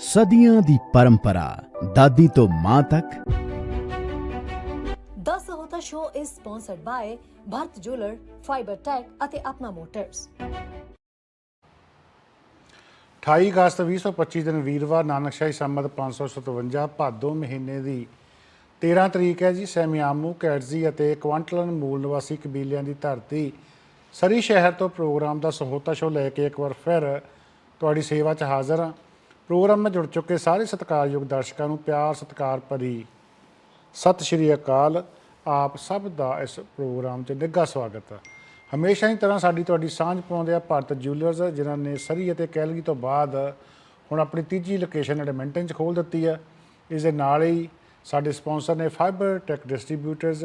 ਸਦੀਆਂ ਦੀ ਪਰੰਪਰਾ ਦਾਦੀ ਤੋਂ ਮਾਂ ਤੱਕ। The Sahota Show is sponsored by Bharat Jeweler, Fiber Tech ਅਤੇ ਆਪਣਾ ਮੋਟਰਸ 28 ਅਗਸਤ 2025 ਦਿਨ ਵੀਰਵਾਰ ਨਾਨਕਸ਼ਾਹੀ ਸੰਮਤ 557 ਭਾਦੋ ਮਹੀਨੇ ਦੀ 13 ਤਰੀਕ ਹੈ ਜੀ ਸੈਮਿਆਮੂ ਕੈਟਜ਼ੀ ਅਤੇ ਕੁਆਂਟਲਨ ਮੂਲ ਨਿਵਾਸੀ ਕਬੀਲਿਆਂ ਦੀ ਧਰਤੀ। ਸਰੀ ਸ਼ਹਿਰ ਤੋਂ ਪ੍ਰੋਗਰਾਮ ਦਾ ਸਹੋਤਾ ਸ਼ੋ ਲੈ ਕੇ ਇੱਕ ਵਾਰ ਫਿਰ ਤੁਹਾਡੀ ਸੇਵਾ 'ਚ ਹਾਜ਼ਰ ਹਾਂ। ਪ੍ਰੋਗਰਾਮ ਨਾਲ ਜੁੜ ਚੁੱਕੇ ਸਾਰੇ ਸਤਿਕਾਰਯੋਗ ਦਰਸ਼ਕਾਂ ਨੂੰ ਪਿਆਰ, ਸਤਿਕਾਰ ਭਰੀ ਸਤਿ ਸ਼੍ਰੀ ਅਕਾਲ। ਆਪ ਸਭ ਦਾ ਇਸ ਪ੍ਰੋਗਰਾਮ 'ਚ ਨਿੱਘਾ ਸਵਾਗਤ ਹੈ। ਹਮੇਸ਼ਾ ਹੀ ਤਰ੍ਹਾਂ ਸਾਡੀ ਤੁਹਾਡੀ ਸਾਂਝ ਪਾਉਂਦੇ ਆ ਭਾਰਤ ਜੁਐਲਰਸ ਜਿਨ੍ਹਾਂ ਨੇ ਸਰੀ ਅਤੇ ਕੈਲਗੀ ਤੋਂ ਬਾਅਦ ਹੁਣ ਆਪਣੀ ਤੀਜੀ ਲੋਕੇਸ਼ਨ ਐਡਮਿੰਟਨ 'ਚ ਖੋਲ ਦਿੱਤੀ ਹੈ। ਇਸ ਦੇ ਨਾਲ ਹੀ ਸਾਡੇ ਸਪਾਂਸਰ ਨੇ fibre tech distributors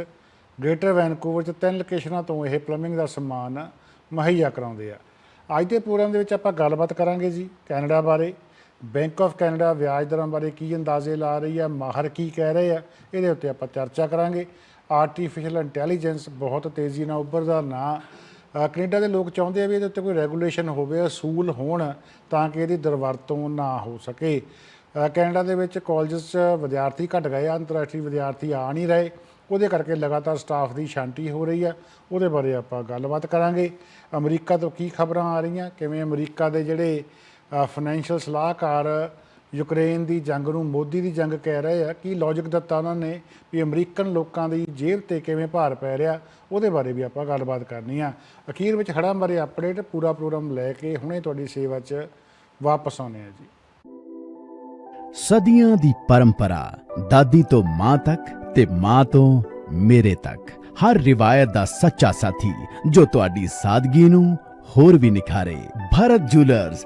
greater Vancouver 'ਚ ਤਿੰਨ ਲੋਕੇਸ਼ਨਾਂ ਤੋਂ ਇਹ ਪਲੰਬਿੰਗ ਦਾ ਸਮਾਨ ਮੁਹੱਈਆ ਕਰਾਉਂਦੇ ਆ। ਅੱਜ ਦੇ ਪ੍ਰੋਗਰਾਮ ਦੇ ਵਿੱਚ ਆਪਾਂ ਗੱਲਬਾਤ ਕਰਾਂਗੇ ਜੀ ਕੈਨੇਡਾ ਬਾਰੇ। ਬੈਂਕ ਆਫ ਕੈਨੇਡਾ ਵਿਆਜ ਦਰਾਂ ਬਾਰੇ ਕੀ ਅੰਦਾਜ਼ੇ ਲਾ ਰਹੀ ਹੈ, ਮਾਹਰ ਕੀ ਕਹਿ ਰਹੇ ਆ, ਇਹਦੇ ਉੱਤੇ ਆਪਾਂ ਚਰਚਾ ਕਰਾਂਗੇ। ਆਰਟੀਫੀਸ਼ੀਅਲ ਇੰਟੈਲੀਜੈਂਸ ਬਹੁਤ ਤੇਜ਼ੀ ਨਾਲ ਉੱਭਰਦਾ ਨਾ ਕੈਨੇਡਾ ਦੇ ਲੋਕ ਚਾਹੁੰਦੇ ਆ ਵੀ ਇਹਦੇ ਉੱਤੇ ਕੋਈ ਰੈਗੂਲੇਸ਼ਨ ਹੋਵੇ, ਅਸੂਲ ਹੋਣ, ਤਾਂ ਕਿ ਇਹਦੀ ਦਰਵਰਤੋਂ ਨਾ ਹੋ ਸਕੇ। ਕੈਨੇਡਾ ਦੇ ਵਿੱਚ ਕਾਲਜਸ 'ਚ ਵਿਦਿਆਰਥੀ ਘਟ ਗਏ ਆ, ਅੰਤਰਰਾਸ਼ਟਰੀ ਵਿਦਿਆਰਥੀ ਆ ਨਹੀਂ ਰਹੇ। ਉਹਦੇ ਕਰਕੇ ਲਗਾਤਾਰ ਸਟਾਫ ਦੀ ਸ਼ਾਂਤੀ ਹੋ ਰਹੀ ਆ। ਉਹਦੇ ਬਾਰੇ ਆਪਾਂ ਗੱਲਬਾਤ ਕਰਾਂਗੇ। ਅਮਰੀਕਾ ਤੋਂ ਕੀ ਖਬਰਾਂ ਆ ਰਹੀਆਂ? ਕਿਵੇਂ ਅਮਰੀਕਾ ਦੇ ਜਿਹੜੇ ਫਾਈਨੈਂਸ਼ੀਅਲ ਸਲਾਹਕਾਰ ਯੂਕਰੇਨ ਦੀ ਜੰਗ ਨੂੰ ਮੋਦੀ ਦੀ ਜੰਗ ਕਹਿ ਰਹੇ ਆ। ਕੀ ਲੌਜੀਕ ਦਿੱਤਾ ਉਹਨਾਂ ਨੇ ਵੀ ਅਮਰੀਕਨ ਲੋਕਾਂ ਦੀ ਜੇਬ ਤੇ ਕਿਵੇਂ ਭਾਰ ਪੈ ਰਿਹਾ, ਉਹਦੇ ਬਾਰੇ ਵੀ ਆਪਾਂ ਗੱਲਬਾਤ ਕਰਨੀ ਆ। ਅਖੀਰ ਵਿੱਚ ਖੜਾ ਬਾਰੇ ਅਪਡੇਟ ਪੂਰਾ ਪ੍ਰੋਗਰਾਮ ਲੈ ਕੇ ਹੁਣੇ ਤੁਹਾਡੀ ਸੇਵਾ 'ਚ ਵਾਪਸ ਆਉਨੇ ਆ ਜੀ। ਸਦੀਆਂ ਦੀ ਪਰੰਪਰਾ, ਦਾਦੀ ਤੋਂ ਮਾਂ ਤੱਕ ਤੇ ਮਾਂ ਤੋਂ ਮੇਰੇ ਤੱਕ। ਹਰ ਰਿਵਾਇਤ ਦਾ ਸੱਚਾ ਸਾਥੀ ਜੋ ਤੁਹਾਡੀ ਸਾਦਗੀ ਨੂੰ ਹੋਰ ਵੀ ਨਿਖਾਰੇ। ਭਰਤ ਜੁਐਲਰਸ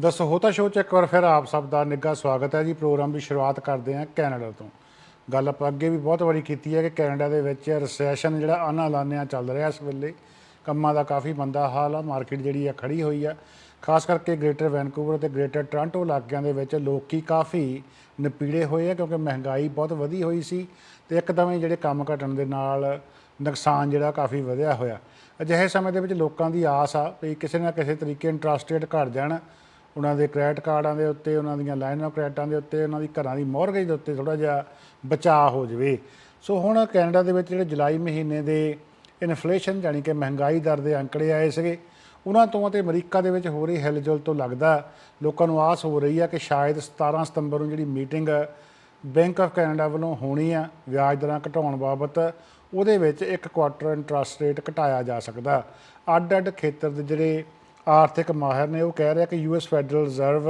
ਦੱਸੋ ਹੋਤਾ ਸ਼ੋਅ 'ਚ ਇੱਕ ਵਾਰ ਫਿਰ ਆਪ ਸਭ ਦਾ ਨਿੱਘਾ ਸਵਾਗਤ ਹੈ ਜੀ। ਪ੍ਰੋਗਰਾਮ ਦੀ ਸ਼ੁਰੂਆਤ ਕਰਦੇ ਹਾਂ ਕੈਨੇਡਾ ਤੋਂ। ਗੱਲ ਆਪਾਂ ਅੱਗੇ ਵੀ ਬਹੁਤ ਵਾਰੀ ਕੀਤੀ ਹੈ ਕਿ ਕੈਨੇਡਾ ਦੇ ਵਿੱਚ ਰੈਸੈਸ਼ਨ ਜਿਹੜਾ ਅਨਾਲਾਨਿਆ ਚੱਲ ਰਿਹਾ ਇਸ ਵੇਲੇ। ਕੰਮਾਂ ਦਾ ਕਾਫੀ ਮੰਦਾ ਹਾਲ ਆ ਮਾਰਕੀਟ ਜਿਹੜੀ ਆ ਖੜੀ ਹੋਈ ਆ। ਖਾਸ ਕਰਕੇ ਗ੍ਰੇਟਰ ਵੈਨਕੂਵਰ ਤੇ ਗ੍ਰੇਟਰ ਟੋਰਾਂਟੋ ਇਲਾਕਿਆਂ ਦੇ ਵਿੱਚ ਲੋਕੀ ਕਾਫੀ ਨਪੀੜੇ ਹੋਏ ਆ ਕਿਉਂਕਿ ਮਹਿੰਗਾਈ ਬਹੁਤ ਵਧੀ ਹੋਈ ਸੀ ਤੇ ਇੱਕਦਮ ਹੀ ਜਿਹੜੇ ਕੰਮ ਘਟਣ ਦੇ ਨਾਲ ਨੁਕਸਾਨ ਜਿਹੜਾ ਕਾਫੀ ਵਧਿਆ ਹੋਇਆ। ਅਜਿਹੇ ਸਮੇਂ ਦੇ ਵਿੱਚ ਲੋਕਾਂ ਦੀ ਆਸ ਆ ਵੀ ਕਿਸੇ ਨਾ ਕਿਸੇ ਤਰੀਕੇ ਇੰਟਰਸਟ ਰੇਟ ਘਟ ਜਾਣ। ਉਹਨਾਂ ਦੇ ਕ੍ਰੈਡਿਟ ਕਾਰਡਾਂ ਦੇ ਉੱਤੇ, ਉਹਨਾਂ ਦੀਆਂ ਲਾਈਨ ਆਫ ਕ੍ਰੈਡਿਟਾਂ ਦੇ ਉੱਤੇ, ਉਹਨਾਂ ਦੀ ਘਰਾਂ ਦੀ ਮੌਰਗੇਜ ਦੇ ਉੱਤੇ ਥੋੜਾ ਜਿਹਾ ਬਚਾਅ ਹੋ ਜਾਵੇ। ਸੋ ਹੁਣ ਕੈਨੇਡਾ ਦੇ ਵਿੱਚ ਜਿਹੜੇ ਜੁਲਾਈ ਮਹੀਨੇ ਦੇ ਇਨਫਲੇਸ਼ਨ ਯਾਨੀ ਕਿ ਮਹਿੰਗਾਈ ਦਰ ਦੇ ਅੰਕੜੇ ਆਏ ਸੀਗੇ, ਉਹਨਾਂ ਤੋਂ ਅਤੇ ਅਮਰੀਕਾ ਦੇ ਵਿੱਚ ਹੋ ਰਹੀ ਹਿਲਜੁਲ ਤੋਂ ਲੱਗਦਾ ਲੋਕਾਂ ਨੂੰ ਆਸ ਹੋ ਰਹੀ ਆ ਕਿ ਸ਼ਾਇਦ 17 ਸਤੰਬਰ ਨੂੰ ਜਿਹੜੀ ਮੀਟਿੰਗ ਬੈਂਕ ਆਫ ਕੈਨੇਡਾ ਵੱਲੋਂ ਹੋਣੀ ਆ, ਵਿਆਜ ਦਰਾਂ ਘਟਾਉਣ ਬਾਬਤ, ਉਹਦੇ ਵਿੱਚ ਇੱਕ ਕੁਆਟਰ ਇੰਟਰਸਟ ਰੇਟ ਘਟਾਇਆ ਜਾ ਸਕਦਾ। ਅੱਡ-ਅੱਡ ਖੇਤਰ ਦੇ ਜਿਹੜੇ ਆਰਥਿਕ ਮਾਹਿਰ ਨੇ, ਉਹ ਕਹਿ ਰਿਹਾ ਕਿ ਯੂਐਸ ਫੈਡਰਲ ਰਿਜ਼ਰਵ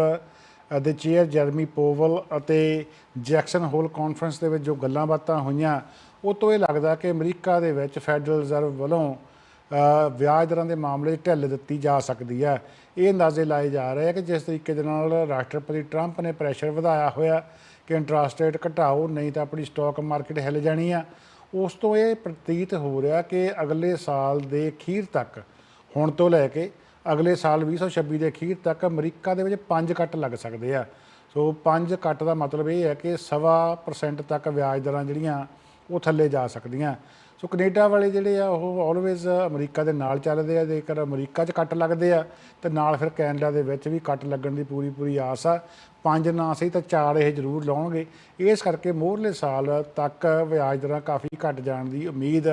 ਦੇ ਚੇਅਰ ਜਰਮੀ ਪੋਵਲ ਅਤੇ ਜੈਕਸਨ ਹੋਲ ਕਾਨਫਰੰਸ ਦੇ ਵਿੱਚ ਜੋ ਗੱਲਾਂ ਬਾਤਾਂ ਹੋਈਆਂ, ਉਹ ਤੋਂ ਇਹ ਲੱਗਦਾ ਕਿ ਅਮਰੀਕਾ ਦੇ ਵਿੱਚ ਫੈਡਰਲ ਰਿਜ਼ਰਵ ਵੱਲੋਂ ਵਿਆਜ ਦਰਾਂ ਦੇ ਮਾਮਲੇ 'ਚ ਢਿੱਲ ਦਿੱਤੀ ਜਾ ਸਕਦੀ ਹੈ। ਇਹ ਅੰਦਾਜ਼ੇ ਲਾਏ ਜਾ ਰਹੇ ਆ ਕਿ ਜਿਸ ਤਰੀਕੇ ਦੇ ਨਾਲ ਰਾਸ਼ਟਰਪਤੀ ਟਰੰਪ ਨੇ ਪ੍ਰੈਸ਼ਰ ਵਧਾਇਆ ਹੋਇਆ ਕਿ ਇੰਟਰਸਟ ਰੇਟ ਘਟਾਓ, ਨਹੀਂ ਤਾਂ ਆਪਣੀ ਸਟਾਕ ਮਾਰਕੀਟ ਹਿੱਲ ਜਾਣੀ ਆ। ਉਸ ਤੋਂ ਇਹ ਪ੍ਰਤੀਤ ਹੋ ਰਿਹਾ ਕਿ ਅਗਲੇ ਸਾਲ ਦੇ ਅਖੀਰ ਤੱਕ, ਹੁਣ ਤੋਂ ਲੈ ਕੇ ਅਗਲੇ ਸਾਲ 2026 ਦੇ ਅਖੀਰ ਤੱਕ ਅਮਰੀਕਾ ਦੇ ਵਿੱਚ ਪੰਜ ਕੱਟ ਲੱਗ ਸਕਦੇ ਆ। ਸੋ ਪੰਜ ਕੱਟ ਦਾ ਮਤਲਬ ਇਹ ਹੈ ਕਿ ਸਵਾ ਪਰਸੈਂਟ ਤੱਕ ਵਿਆਜ ਦਰਾਂ ਜਿਹੜੀਆਂ ਉਹ ਥੱਲੇ ਜਾ ਸਕਦੀਆਂ। ਸੋ ਕੈਨੇਡਾ ਵਾਲੇ ਜਿਹੜੇ ਆ, ਉਹ ਆਲਵੇਜ਼ ਅਮਰੀਕਾ ਦੇ ਨਾਲ ਚੱਲਦੇ ਆ। ਜੇਕਰ ਅਮਰੀਕਾ 'ਚ ਕੱਟ ਲੱਗਦੇ ਆ, ਤੇ ਨਾਲ ਫਿਰ ਕੈਨੇਡਾ ਦੇ ਵਿੱਚ ਵੀ ਕੱਟ ਲੱਗਣ ਦੀ ਪੂਰੀ ਪੂਰੀ ਆਸ ਆ। ਪੰਜ ਨਾ ਸਹੀ ਤਾਂ ਚਾਰ ਇਹ ਜ਼ਰੂਰ ਲਾਉਣਗੇ। ਇਸ ਕਰਕੇ ਮੋਹਰਲੇ ਸਾਲ ਤੱਕ ਵਿਆਜ ਦਰਾਂ ਕਾਫੀ ਘਟ ਜਾਣ ਦੀ ਉਮੀਦ